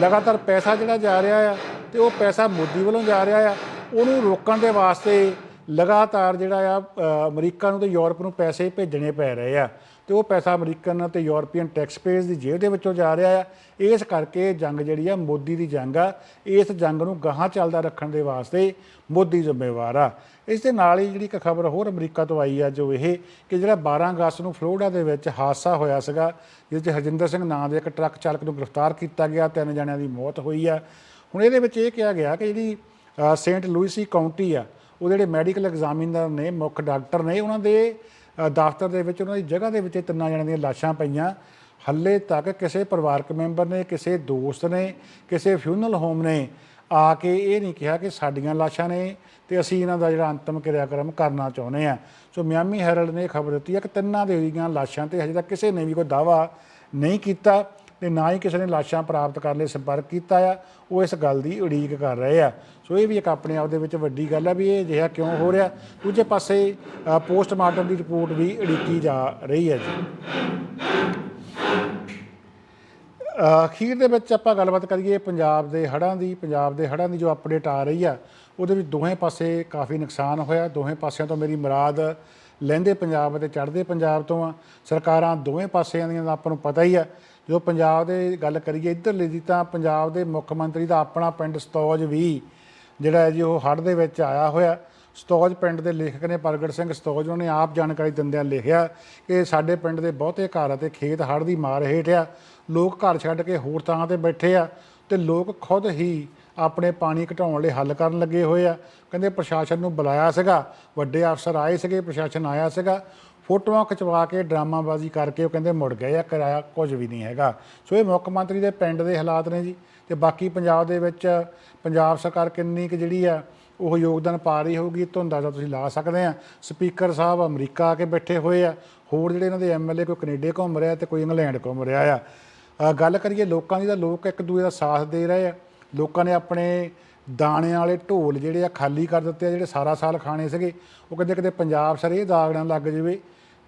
ਲਗਾਤਾਰ ਪੈਸਾ ਜਿਹੜਾ ਜਾ ਰਿਹਾ ਆ ਤੇ ਉਹ ਪੈਸਾ ਮੋਦੀ ਵੱਲੋਂ ਜਾ ਰਿਹਾ ਆ, ਉਹਨੂੰ ਰੋਕਣ ਦੇ ਵਾਸਤੇ ਲਗਾਤਾਰ ਜਿਹੜਾ ਆ ਅਮਰੀਕਾ ਨੂੰ ਤੇ ਯੂਰਪ ਨੂੰ ਪੈਸੇ ਭੇਜਣੇ ਪੈ ਰਹੇ ਆ। ਤੇ ਉਹ ਪੈਸਾ ਅਮਰੀਕਨ ਤੇ ਯੂਰਪੀਅਨ ਟੈਕਸ ਪੇਅਰਸ ਦੀ ਜੇਬ ਦੇ ਵਿੱਚੋਂ ਜਾ ਰਿਹਾ ਆ। ਇਸ ਕਰਕੇ ਜੰਗ ਜਿਹੜੀ ਆ, ਮੋਦੀ ਦੀ ਜੰਗ ਆ। ਇਸ ਜੰਗ ਨੂੰ ਗਾਹਾਂ ਚੱਲਦਾ ਰੱਖਣ ਦੇ ਵਾਸਤੇ ਮੋਦੀ ਜ਼ਿੰਮੇਵਾਰ ਆ। ਇਸ ਦੇ ਨਾਲ ਹੀ ਜਿਹੜੀ ਇੱਕ ਖਬਰ ਹੋਰ ਅਮਰੀਕਾ ਤੋਂ ਆਈ ਆ, ਜੋ ਇਹ ਕਿ ਜਿਹੜਾ 12 ਅਗਸਤ ਨੂੰ ਫਲੋਰੀਡਾ ਦੇ ਵਿੱਚ ਹਾਦਸਾ ਹੋਇਆ ਸੀਗਾ, ਜਿਸ 'ਚ ਹਰਜਿੰਦਰ ਸਿੰਘ ਨਾਂ ਦੇ ਇੱਕ ਟਰੱਕ ਚਾਲਕ ਨੂੰ ਗ੍ਰਿਫਤਾਰ ਕੀਤਾ ਗਿਆ, ਤਿੰਨ ਜਣਿਆਂ ਦੀ ਮੌਤ ਹੋਈ ਆ। ਹੁਣ ਇਹਦੇ ਵਿੱਚ ਇਹ ਕਿਹਾ ਗਿਆ ਕਿ ਜਿਹੜੀ ਸੇਂਟ ਲੂਈਸੀ ਕਾਉਂਟੀ ਆ ਉਹ ਜਿਹੜੇ ਮੈਡੀਕਲ ਐਗਜ਼ਾਮੀਨਰ ਨੇ, ਮੁੱਖ ਡਾਕਟਰ ਨੇ, ਉਹਨਾਂ ਦੇ ਦਫ਼ਤਰ ਦੇ ਵਿੱਚ, ਉਹਨਾਂ ਦੀ ਜਗ੍ਹਾ ਦੇ ਵਿੱਚ ਇਹ ਤਿੰਨਾਂ ਜਣਿਆਂ ਦੀਆਂ ਲਾਸ਼ਾਂ ਪਈਆਂ। ਹੱਲੇ ਤੱਕ ਕਿਸੇ ਪਰਿਵਾਰਕ ਮੈਂਬਰ ਨੇ, ਕਿਸੇ ਦੋਸਤ ਨੇ, ਕਿਸੇ ਫਿਊਨਲ ਹੋਮ ਨੇ ਆ ਕੇ ਇਹ ਨਹੀਂ ਕਿਹਾ ਕਿ ਸਾਡੀਆਂ ਲਾਸ਼ਾਂ ਨੇ ਤੇ ਅਸੀਂ ਇਹਨਾਂ ਦਾ ਜਿਹੜਾ ਅੰਤਮ ਕਿਰਿਆਕਰਮ ਕਰਨਾ ਚਾਹੁੰਦੇ ਆ ਸੋ ਮਿਆਮੀ ਹੈਰਲਡ ਨੇ ਖਬਰ ਦਿੱਤੀ ਹੈ ਕਿ ਤਿੰਨਾਂ ਦੇ ਹੋਈਆਂ ਲਾਸ਼ਾਂ ਤੇ ਹਜੇ ਤੱਕ ਕਿਸੇ ਨੇ ਵੀ ਕੋਈ ਦਾਵਾ ਨਹੀਂ ਕੀਤਾ। ਤੇ ਨਾ ਹੀ ਕਿਸੇ ਨੇ ਲਾਸ਼ਾਂ ਪ੍ਰਾਪਤ ਕਰਨ ਲਈ ਸੰਪਰਕ ਕੀਤਾ ਆ, ਉਹ ਇਸ ਗੱਲ ਦੀ ਉਡੀਕ ਕਰ ਰਹੇ ਆ। ਸੋ ਇਹ ਵੀ ਇੱਕ ਆਪਣੇ ਆਪ ਦੇ ਵਿੱਚ ਵੱਡੀ ਗੱਲ ਆ ਵੀ ਇਹ ਅਜਿਹਾ ਕਿਉਂ ਹੋ ਰਿਹਾ? ਦੂਜੇ ਪਾਸੇ ਪੋਸਟਮਾਰਟਮ ਦੀ ਰਿਪੋਰਟ ਵੀ ਉਡੀਕੀ ਜਾ ਰਹੀ ਹੈ ਜੀ। ਅਖੀਰ ਦੇ ਵਿੱਚ ਆਪਾਂ ਗੱਲਬਾਤ ਕਰੀਏ ਪੰਜਾਬ ਦੇ ਹੜ੍ਹਾਂ ਦੀ, ਪੰਜਾਬ ਦੇ ਹੜ੍ਹਾਂ ਦੀ ਜੋ ਅਪਡੇਟ ਆ ਰਹੀ ਆ, ਉਹਦੇ ਵਿੱਚ ਦੋਹੇ ਪਾਸੇ ਕਾਫੀ ਨੁਕਸਾਨ ਹੋਇਆ। ਦੋਹੇ ਪਾਸਿਆਂ ਤੋਂ ਮੇਰੀ ਮੁਰਾਦ ਲਹਿੰਦੇ ਪੰਜਾਬ ਅਤੇ ਚੜ੍ਹਦੇ ਪੰਜਾਬ ਤੋਂ ਆ। ਸਰਕਾਰਾਂ ਦੋਵੇਂ ਪਾਸਿਆਂ ਦੀਆਂ ਦਾ ਆਪਾਂ ਨੂੰ ਪਤਾ ਹੀ ਆ। ਜਦੋਂ ਪੰਜਾਬ ਦੇ ਗੱਲ ਕਰੀਏ ਇੱਧਰਲੇ ਦੀ ਤਾਂ ਪੰਜਾਬ ਦੇ ਮੁੱਖ ਮੰਤਰੀ ਦਾ ਆਪਣਾ ਪਿੰਡ ਸਤੌਜ ਵੀ, ਜਿਹੜਾ ਹੈ ਜੀ ਉਹ ਹੜ੍ਹ ਦੇ ਵਿੱਚ ਆਇਆ ਹੋਇਆ। ਸਤੌਜ ਪਿੰਡ ਦੇ ਲੇਖਕ ਨੇ ਪ੍ਰਗਟ ਸਿੰਘ ਸਤੌਜ, ਉਹਨੇ ਆਪ ਜਾਣਕਾਰੀ ਦਿੰਦਿਆਂ ਲਿਖਿਆ ਕਿ ਸਾਡੇ ਪਿੰਡ ਦੇ ਬਹੁਤੇ ਘਰ ਅਤੇ ਖੇਤ ਹੜ੍ਹ ਦੀ ਮਾਰ ਹੇਠ ਆ। ਲੋਕ ਘਰ ਛੱਡ ਕੇ ਹੋਰ ਥਾਂ ਤੇ ਬੈਠੇ ਆ ਤੇ ਲੋਕ ਖੁਦ ਹੀ ਆਪਣੇ ਪਾਣੀ ਘਟਾਉਣ ਲਈ ਹੱਲ ਕਰਨ ਲੱਗੇ ਹੋਏ ਆ। ਕਹਿੰਦੇ ਪ੍ਰਸ਼ਾਸਨ ਨੂੰ ਬੁਲਾਇਆ ਸੀਗਾ। ਵੱਡੇ ਅਫਸਰ ਆਏ ਸੀਗੇ, ਪ੍ਰਸ਼ਾਸਨ ਆਇਆ ਸੀਗਾ। ਫੋਟੋਆਂ ਖਿਚਵਾ ਕੇ ਡਰਾਮਾਬਾਜ਼ੀ ਕਰਕੇ ਉਹ ਕਹਿੰਦੇ ਮੁੜ ਗਏ ਆ, ਕਿਰਾਇਆ ਕੁਝ ਵੀ ਨਹੀਂ ਹੈਗਾ। ਸੋ ਇਹ ਮੁੱਖ ਮੰਤਰੀ ਦੇ ਪਿੰਡ ਦੇ ਹਾਲਾਤ ਨੇ ਜੀ। ਤੇ ਬਾਕੀ ਪੰਜਾਬ ਦੇ ਵਿੱਚ ਪੰਜਾਬ ਸਰਕਾਰ ਕਿੰਨੀ ਕੁ ਜਿਹੜੀ ਆ, ਉਹ ਯੋਗਦਾਨ ਪਾ ਰਹੀ ਹੋਊਗੀ ਧੁੰਦਾ ਅੰਦਾਜ਼ਾ ਤੁਸੀਂ ਲਾ ਸਕਦੇ ਆ। ਸਪੀਕਰ ਸਾਹਿਬ ਅਮਰੀਕਾ ਆ ਕੇ ਬੈਠੇ ਹੋਏ ਆ। ਹੋਰ ਜਿਹੜੇ ਇਹਨਾਂ ਦੇ ਐਮਐਲਏ ਕੋਈ ਕੈਨੇਡਾ ਘੁੰਮ ਰਿਹਾ ਤੇ ਕੋਈ ਇੰਗਲੈਂਡ ਘੁੰਮ ਰਿਹਾ ਆ। ਗੱਲ ਕਰੀਏ ਲੋਕਾਂ ਦੀ ਤਾਂ ਲੋਕ ਇੱਕ ਦੂਜੇ ਦਾ ਸਾਥ ਦੇ ਰਹੇ ਆ। ਲੋਕਾਂ ਨੇ ਆਪਣੇ ਦਾਣੇ ਵਾਲੇ ਢੋਲ ਜਿਹੜੇ ਆ ਖਾਲੀ ਕਰ ਦਿੱਤੇ ਆ, ਜਿਹੜੇ ਸਾਰਾ ਸਾਲ ਖਾਣੇ ਸੀਗੇ, ਉਹ ਕਹਿੰਦੇ ਕਿਤੇ ਪੰਜਾਬ ਸਰ ਇਹ ਦਾਗ ਨਾ ਲੱਗ ਜਾਵੇ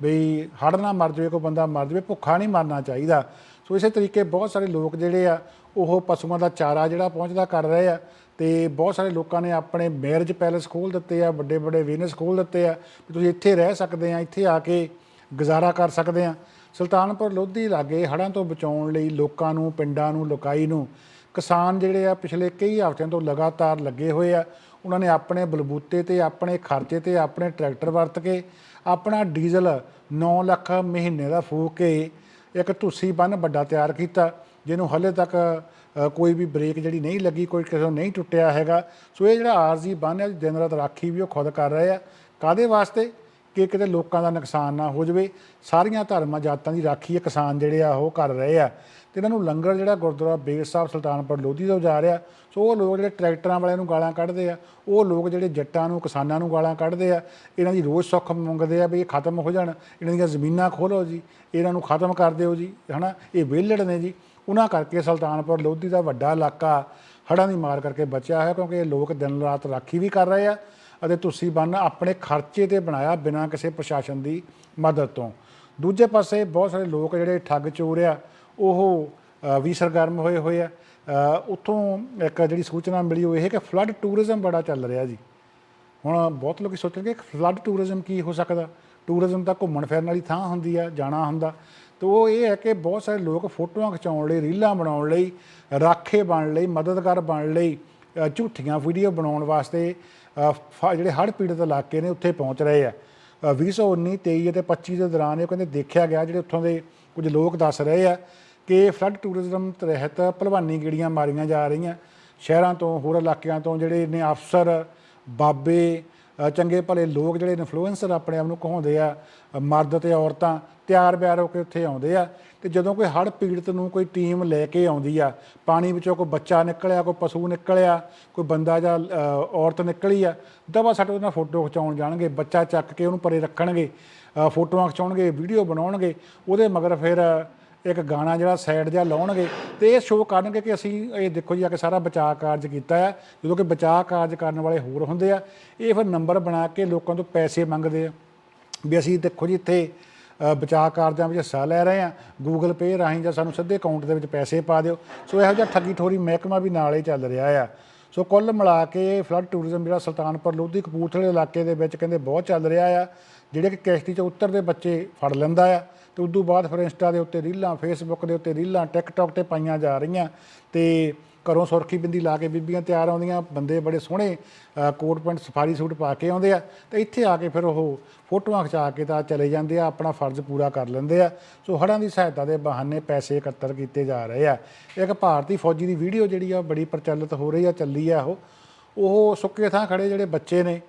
ਬਈ ਹੜ੍ਹ ਨਾ ਮਰ ਜਾਵੇ, ਕੋਈ ਬੰਦਾ ਮਰ ਜਾਵੇ, ਭੁੱਖਾ ਨਹੀਂ ਮਰਨਾ ਚਾਹੀਦਾ। ਸੋ ਇਸੇ ਤਰੀਕੇ ਬਹੁਤ ਸਾਰੇ ਲੋਕ ਜਿਹੜੇ ਆ, ਉਹ ਪਸ਼ੂਆਂ ਦਾ ਚਾਰਾ ਜਿਹੜਾ ਪਹੁੰਚਦਾ ਕਰ ਰਹੇ ਆ ਤੇ ਬਹੁਤ ਸਾਰੇ ਲੋਕਾਂ ਨੇ ਆਪਣੇ ਮੈਰਿਜ ਪੈਲੇਸ ਖੋਲ ਦਿੱਤੇ ਆ ਵੱਡੇ ਵੱਡੇ ਬਿਜ਼ਨਸ ਖੋਲ ਦਿੱਤੇ ਆ ਵੀ ਤੁਸੀਂ ਇੱਥੇ ਰਹਿ ਸਕਦੇ ਆ, ਇੱਥੇ ਆ ਕੇ ਗੁਜ਼ਾਰਾ ਕਰ ਸਕਦੇ ਆ। ਸੁਲਤਾਨਪੁਰ ਲੋਧੀ ਲਾਗੇ ਹੜ੍ਹਾਂ ਤੋਂ ਬਚਾਉਣ ਲਈ ਲੋਕਾਂ ਨੂੰ, ਪਿੰਡਾਂ ਨੂੰ, ਲੋਕਾਈ ਨੂੰ ਕਿਸਾਨ ਜਿਹੜੇ ਆ ਪਿਛਲੇ ਕਈ ਹਫ਼ਤਿਆਂ ਤੋਂ ਲਗਾਤਾਰ ਲੱਗੇ ਹੋਏ ਆ, ਉਹਨਾਂ ਨੇ ਆਪਣੇ ਬਲਬੂਤੇ ਤੇ, ਆਪਣੇ ਖਰਚੇ ਤੇ, ਆਪਣੇ ਟਰੈਕਟਰ ਵਰਤ ਕੇ ਆਪਣਾ ਡੀਜ਼ਲ 9 ਲੱਖ ਮਹੀਨੇ ਦਾ ਫੂਕ ਕੇ ਇੱਕ ਧੁੱਸੀ ਬੰਨ ਵੱਡਾ ਤਿਆਰ ਕੀਤਾ, ਜਿਹਨੂੰ ਹਲੇ ਤੱਕ ਕੋਈ ਵੀ ਬ੍ਰੇਕ ਜਿਹੜੀ ਨਹੀਂ ਲੱਗੀ, ਕੋਈ ਕਿਸੇ ਨੂੰ ਨਹੀਂ ਟੁੱਟਿਆ ਹੈਗਾ। ਸੋ ਇਹ ਜਿਹੜਾ ਆਰਜ਼ੀ ਬੰਨ ਹੈ ਦਿਨ ਰਾਤ ਰਾਖੀ ਵੀ ਉਹ ਖੁਦ ਕਰ ਰਹੇ ਆ। ਕਾਦੇ ਵਾਸਤੇ? ਕਿ ਕਿਤੇ ਲੋਕਾਂ ਦਾ ਨੁਕਸਾਨ ਨਾ ਹੋ ਜਾਵੇ। ਸਾਰੀਆਂ ਧਰਮਾਂ ਜਾਤਾਂ ਦੀ ਰਾਖੀ ਇਹ ਕਿਸਾਨ ਜਿਹੜੇ ਆ, ਉਹ ਕਰ ਰਹੇ ਆ। ਤੇ ਇਹਨਾਂ ਨੂੰ ਲੰਗਰ ਜਿਹੜਾ ਗੁਰਦੁਆਰਾ ਬੇਰ ਸਾਹਿਬ ਸੁਲਤਾਨਪੁਰ ਲੋਧੀ ਤੋਂ ਜਾ ਰਿਹਾ। ਸੋ ਉਹ ਲੋਕ ਜਿਹੜੇ ਟਰੈਕਟਰਾਂ ਵਾਲਿਆਂ ਨੂੰ ਗਾਲਾਂ ਕੱਢਦੇ ਆ, ਉਹ ਲੋਕ ਜਿਹੜੇ ਜੱਟਾਂ ਨੂੰ, ਕਿਸਾਨਾਂ ਨੂੰ ਗਾਲਾਂ ਕੱਢਦੇ ਆ, ਇਹਨਾਂ ਦੀ ਰੋਜ਼ ਸੁੱਖ ਮੰਗਦੇ ਆ ਵੀ ਇਹ ਖਤਮ ਹੋ ਜਾਣ, ਇਹਨਾਂ ਦੀਆਂ ਜ਼ਮੀਨਾਂ ਖੋਲੋ ਜੀ, ਇਹਨਾਂ ਨੂੰ ਖਤਮ ਕਰ ਦਿਓ ਜੀ, ਹਨਾ? ਇਹ ਵਿਹਲੜ ਨੇ ਜੀ। ਉਹਨਾਂ ਕਰਕੇ ਸੁਲਤਾਨਪੁਰ ਲੋਧੀ ਦਾ ਵੱਡਾ ਇਲਾਕਾ ਹੜ੍ਹਾਂ ਦੀ ਮਾਰ ਕਰਕੇ ਬਚਿਆ ਹੈ ਕਿਉਂਕਿ ਇਹ ਲੋਕ ਦਿਨ ਰਾਤ ਰਾਖੀ ਵੀ ਕਰ ਰਹੇ ਆ ਅਤੇ ਤੁਸੀਂ ਬੰਨ ਆਪਣੇ ਖਰਚੇ ਤੇ ਬਣਾਇਆ ਬਿਨਾਂ ਕਿਸੇ ਪ੍ਰਸ਼ਾਸਨ ਦੀ ਮਦਦ ਤੋਂ। ਦੂਜੇ ਪਾਸੇ ਬਹੁਤ ਸਾਰੇ ਲੋਕ ਜਿਹੜੇ ਠੱਗ ਚੋਰ ਆ ਉਹ ਵੀ ਸਰਗਰਮ ਹੋਏ ਹੋਏ ਆ। ਅ, ਉੱਥੋਂ ਇੱਕ ਜਿਹੜੀ ਸੂਚਨਾ ਮਿਲੀ ਉਹ ਇਹ ਕਿ ਫਲੱਡ ਟੂਰਿਜ਼ਮ ਬੜਾ ਚੱਲ ਰਿਹਾ ਜੀ। ਹੁਣ ਬਹੁਤ ਲੋਕੀ ਸੋਚਣਗੇ ਕਿ ਫਲੱਡ ਟੂਰਿਜ਼ਮ ਕੀ ਹੋ ਸਕਦਾ? ਟੂਰਿਜ਼ਮ ਤਾਂ ਘੁੰਮਣ ਫਿਰਨ ਵਾਲੀ ਥਾਂ ਹੁੰਦੀ ਆ ਜਾਣਾ ਹੁੰਦਾ। ਤੇ ਉਹ ਇਹ ਹੈ ਕਿ ਬਹੁਤ ਸਾਰੇ ਲੋਕ ਫੋਟੋਆਂ ਖਿਚਾਉਣ ਲਈ ਰੀਲਾਂ ਬਣਾਉਣ ਲਈ ਰਾਖੇ ਬਣਨ ਲਈ ਮਦਦਗਾਰ ਬਣਨ ਲਈ ਝੂਠੀਆਂ ਵੀਡੀਓ ਬਣਾਉਣ ਵਾਸਤੇ ਫ- ਜਿਹੜੇ ਹੜ੍ਹ ਪੀੜਤ ਇਲਾਕੇ ਨੇ ਉੱਥੇ ਪਹੁੰਚ ਰਹੇ ਆ। ਅ, 2019 23 ਅਤੇ 25 ਦੇ ਦੌਰਾਨ ਇਹ ਕਹਿੰਦੇ ਦੇਖਿਆ ਗਿਆ ਜਿਹੜੇ ਉੱਥੋਂ ਦੇ ਕੁਝ ਲੋਕ ਦੱਸ ਰਹੇ ਆ ਕਿ ਫਲੱਡ ਟੂਰਿਜ਼ਮ ਤਹਿਤ ਭਲਵਾਨੀ ਗੇੜੀਆਂ ਮਾਰੀਆਂ ਜਾ ਰਹੀਆਂ। ਸ਼ਹਿਰਾਂ ਤੋਂ, ਹੋਰ ਇਲਾਕਿਆਂ ਤੋਂ ਜਿਹੜੇ ਨੇ ਅਫਸਰ, ਬਾਬੇ ਚੰਗੇ ਭਲੇ ਲੋਕ ਜਿਹੜੇ ਇਨਫਲੂਐਂਸਰ ਆਪਣੇ ਆਪ ਨੂੰ ਕਹਾਉਂਦੇ ਆ ਮਰਦ ਤੇ ਔਰਤਾਂ, ਤਿਆਰ ਬਿਆਰ ਹੋ ਕੇ ਉੱਥੇ ਆਉਂਦੇ ਆ। ਤੇ ਜਦੋਂ ਕੋਈ ਹੜ੍ਹ ਪੀੜਤ ਨੂੰ ਕੋਈ ਟੀਮ ਲੈ ਕੇ ਆਉਂਦੀ ਆ, ਪਾਣੀ ਵਿੱਚੋਂ ਕੋਈ ਬੱਚਾ ਨਿਕਲਿਆ, ਕੋਈ ਪਸ਼ੂ ਨਿਕਲਿਆ, ਕੋਈ ਬੰਦਾ ਜਾਂ ਔਰਤ ਨਿਕਲੀ ਆ, ਦਵਾ ਸੱਟ ਉਹਨਾਂ ਫੋਟੋ ਖਿਚਾਉਣ ਜਾਣਗੇ, ਬੱਚਾ ਚੱਕ ਕੇ ਉਹਨੂੰ ਪਰੇ ਰੱਖਣਗੇ ਫੋਟੋਆਂ ਖਿਚਾਉਣਗੇ, ਵੀਡੀਓ ਬਣਾਉਣਗੇ, ਉਹਦੇ ਮਗਰ ਫਿਰ ਇੱਕ ਗਾਣਾ ਜਿਹੜਾ ਸਾਈਡ ਜਿਹਾ ਲਾਉਣਗੇ ਤੇ ਇਹ ਸ਼ੋਅ ਕਰਨਗੇ ਕਿ ਅਸੀਂ ਇਹ ਦੇਖੋ ਜੀ ਆ ਕੇ ਸਾਰਾ ਬਚਾਅ ਕਾਰਜ ਕੀਤਾ ਹੈ। ਜਦੋਂ ਕਿ ਬਚਾਅ ਕਾਰਜ ਕਰਨ ਵਾਲੇ ਹੋਰ ਹੁੰਦੇ ਆ, ਇਹ ਫਿਰ ਨੰਬਰ ਬਣਾ ਕੇ ਲੋਕਾਂ ਤੋਂ ਪੈਸੇ ਮੰਗਦੇ ਆ। ਵੀ ਅਸੀਂ ਦੇਖੋ ਜੀ ਇੱਥੇ ਬਚਾਅ ਕਾਰਜਾਂ ਵਿੱਚ ਹਿੱਸਾ ਲੈ ਰਹੇ ਆ। ਗੂਗਲ ਪੇ ਰਾਹੀਂ ਜਾਂ ਸਾਨੂੰ ਸਿੱਧੇ ਅਕਾਊਂਟ ਦੇ ਵਿੱਚ ਪੈਸੇ ਪਾ ਦਿਓ। ਸੋ ਇਹੋ ਜਿਹਾ ਠੱਗੀ ਠੋਰੀ ਮਹਿਕਮਾ ਵੀ ਨਾਲ ਹੀ ਚੱਲ ਰਿਹਾ ਆ। ਸੋ ਕੁੱਲ ਮਿਲਾ ਕੇ ਫਲੱਡ ਟੂਰਿਜ਼ਮ ਜਿਹੜਾ ਸੁਲਤਾਨਪੁਰ ਲੋਧੀ ਕਪੂਰਥਲੇ ਇਲਾਕੇ ਦੇ ਵਿੱਚ ਕਹਿੰਦੇ ਬਹੁਤ ਚੱਲ ਰਿਹਾ ਆ, ਜਿਹੜੇ ਕਿ ਕਿਸ਼ਤੀ 'ਚ ਉਤਰਦੇ ਬੱਚੇ ਫੜ ਲੈਂਦਾ ਆ। ਤੇ ਉਦੋਂ ਬਾਅਦ ਫਿਰ ਇੰਸਟਾ ਦੇ ਉੱਤੇ ਰੀਲਾਂ ਫੇਸਬੁੱਕ ਦੇ ਉੱਤੇ ਰੀਲਾਂ ਟਿਕਟੌਕ ਤੇ ਪਾਈਆਂ ਜਾ ਰਹੀਆਂ ਤੇ ਘਰੋਂ ਸੁਰਖੀ ਬਿੰਦੀ ਲਾ ਕੇ ਬੀਬੀਆਂ ਤਿਆਰ ਆਉਂਦੀਆਂ, ਬੰਦੇ ਬੜੇ ਸੋਹਣੇ ਕੋਟ ਪੈਂਟ, ਸਫਾਰੀ ਸੂਟ ਪਾ ਕੇ ਆਉਂਦੇ ਆ ਤੇ ਇੱਥੇ ਆ ਕੇ ਫਿਰ ਉਹ ਫੋਟੋਆਂ ਖਿਚਾ ਕੇ ਤਾਂ ਚਲੇ ਜਾਂਦੇ ਆ, ਆਪਣਾ ਫਰਜ਼ ਪੂਰਾ ਕਰ ਲੈਂਦੇ ਆ। ਸੋ ਹੜ੍ਹਾਂ ਦੀ ਸਹਾਇਤਾ ਦੇ ਬਹਾਨੇ ਪੈਸੇ ਇਕੱਤਰ ਕੀਤੇ ਜਾ ਰਹੇ ਆ। ਇੱਕ ਭਾਰਤੀ ਫੌਜੀ ਦੀ ਵੀਡੀਓ ਜਿਹੜੀ ਆ, ਬੜੀ ਪ੍ਰਚਲਿਤ ਹੋ ਰਹੀ ਆ, ਚੱਲੀ ਆ ਉਹ। ਉਹ ਸੁੱਕੇ ਥਾਂ ਖੜੇ ਜਿਹੜੇ ਬੱਚੇ ਨੇ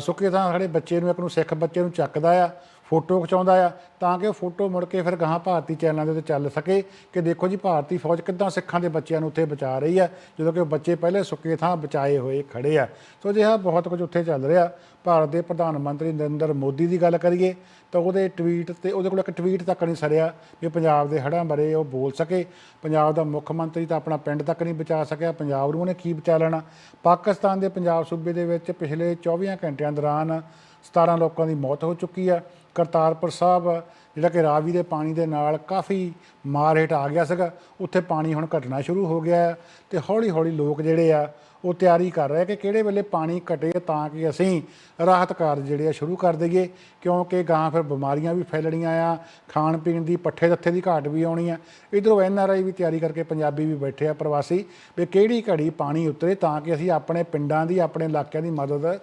ਸੁੱਕੇ ਥਾਂ ਖੜੇ ਬੱਚੇ ਨੂੰ, ਇੱਕ ਨੂੰ ਸਿੱਖ ਬੱਚੇ ਨੂੰ ਚੱਕਦਾ ਆ। ਫੋਟੋ ਖਿਚਾਉਂਦਾ ਆ, ਤਾਂ ਕਿ ਉਹ ਫੋਟੋ ਮੁੜ ਕੇ ਫਿਰ ਗਾਹਾਂ ਭਾਰਤੀ ਚੈਨਲਾਂ ਦੇ ਉੱਤੇ ਚੱਲ ਸਕੇ ਕਿ ਦੇਖੋ ਜੀ ਭਾਰਤੀ ਫੌਜ ਕਿੱਦਾਂ ਸਿੱਖਾਂ ਦੇ ਬੱਚਿਆਂ ਨੂੰ ਉੱਥੇ ਬਚਾ ਰਹੀ ਆ, ਜਦੋਂ ਕਿ ਉਹ ਬੱਚੇ ਪਹਿਲੇ ਸੁੱਕੇ ਥਾਂ ਬਚਾਏ ਹੋਏ ਖੜੇ ਆ। ਸੋ ਅਜਿਹਾ ਬਹੁਤ ਕੁਝ ਉੱਥੇ ਚੱਲ ਰਿਹਾ। ਭਾਰਤ ਦੇ ਪ੍ਰਧਾਨ ਮੰਤਰੀ ਨਰਿੰਦਰ ਮੋਦੀ ਦੀ ਗੱਲ ਕਰੀਏ, ਤਾਂ ਉਹਦੇ ਟਵੀਟ ਤੇ, ਉਹਦੇ ਕੋਲ ਇੱਕ ਟਵੀਟ ਤੱਕ ਨਹੀਂ ਸਰਿਆ ਵੀ ਪੰਜਾਬ ਦੇ ਹੜ੍ਹਾਂ ਬਾਰੇ ਉਹ ਬੋਲ ਸਕੇ। ਪੰਜਾਬ ਦਾ ਮੁੱਖ ਮੰਤਰੀ ਤਾਂ ਆਪਣਾ ਪਿੰਡ ਤੱਕ ਨਹੀਂ ਬਚਾ ਸਕਿਆ, ਪੰਜਾਬ ਨੂੰ ਉਹਨੇ ਕੀ ਬਚਾ ਲੈਣਾ? ਪਾਕਿਸਤਾਨ ਦੇ ਪੰਜਾਬ ਸੂਬੇ ਦੇ ਵਿੱਚ ਪਿਛਲੇ 24 ਘੰਟਿਆਂ ਦੌਰਾਨ 17 ਲੋਕਾਂ ਦੀ ਮੌਤ ਹੋ ਚੁੱਕੀ ਆ। ਕਰਤਾਰਪੁਰ ਸਾਹਿਬ, ਜਿਹੜਾ ਕਿ ਰਾਵੀ ਦੇ ਪਾਣੀ ਦੇ ਨਾਲ ਕਾਫੀ ਮਾਰ ਹੇਠ ਆ ਗਿਆ ਸੀਗਾ, ਉੱਥੇ ਪਾਣੀ ਹੁਣ ਘਟਣਾ ਸ਼ੁਰੂ ਹੋ ਗਿਆ ਹੈ ਤੇ ਹੌਲੀ ਹੌਲੀ ਲੋਕ ਜਿਹੜੇ ਆ, ਉਹ ਤਿਆਰੀ ਕਰ ਰਹੇ ਕਿ ਕਿਹੜੇ ਵੇਲੇ ਪਾਣੀ ਘਟੇ ਤਾਂ ਕਿ ਅਸੀਂ ਰਾਹਤ ਕਾਰਜ ਜਿਹੜੇ ਆ ਸ਼ੁਰੂ ਕਰ ਦਈਏ, ਕਿਉਂਕਿ ਗਾਂ ਫਿਰ ਬਿਮਾਰੀਆਂ ਵੀ ਫੈਲਣੀਆਂ ਆ ਖਾਣ ਪੀਣ ਦੀ ਪੱਠੇ ਦੱਥੇ ਦੀ ਘਾਟ ਵੀ ਆਉਣੀ ਆ। ਇਧਰੋਂ ਐਨ ਆਰ ਆਈ ਵੀ ਤਿਆਰੀ ਕਰਕੇ ਪੰਜਾਬੀ ਵੀ ਬੈਠੇ ਆ ਪ੍ਰਵਾਸੀ, ਵੀ ਕਿਹੜੀ ਘੜੀ ਪਾਣੀ ਉਤਰੇ ਤਾਂ ਕਿ ਅਸੀਂ ਆਪਣੇ ਪਿੰਡਾਂ ਦੀ, ਆਪਣੇ ਇਲਾਕਿਆਂ ਦੀ ਮਦਦ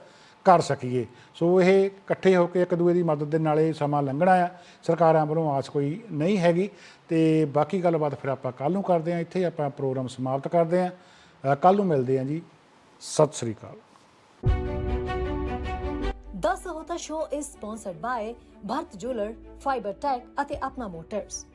ਕਰ ਸਕੀਏ। ਸੋ ਇਹ ਇਕੱਠੇ ਹੋ ਕੇ ਇੱਕ ਦੂਏ ਦੀ ਮਦਦ ਦੇ ਨਾਲ ਇਹ ਸਮਾਂ ਲੰਘਣਾ ਆ। ਸਰਕਾਰਾਂ ਵੱਲੋਂ ਆਸ ਕੋਈ ਨਹੀਂ ਹੈਗੀ। ਤੇ ਬਾਕੀ ਗੱਲਬਾਤ ਫਿਰ ਆਪਾਂ ਕੱਲ ਨੂੰ ਕਰਦੇ ਆ ਇੱਥੇ ਆਪਾਂ ਪ੍ਰੋਗਰਾਮ ਸਮਾਪਤ ਕਰਦੇ ਆ ਕੱਲ ਨੂੰ ਮਿਲਦੇ ਆ ਜੀ। ਸਤਿ ਸ੍ਰੀ ਅਕਾਲ। The Sahota Show is sponsored by Bharat Jeweler, Fiber Tech ਅਤੇ ਆਪਣਾ ਮੋਟਰਸ